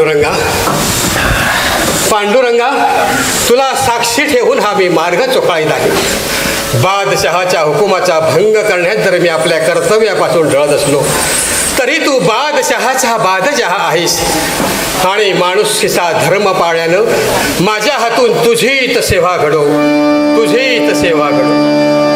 पांडुरंगा. पांडुरंगा तुला साक्षी ठेवून हा मी मार्ग चोखाळीत आहे. बादशहाच्या हुकुमाचा भंग करण्यात जर मी आपल्या कर्तव्यापासून ढळत असलो. तरी तू बादशहाचा बादशहा आहेस. आणि माणुसकीचा धर्म पाळल्यानं माझ्या हातून तुझीच सेवा घडो तुझीच सेवा घडो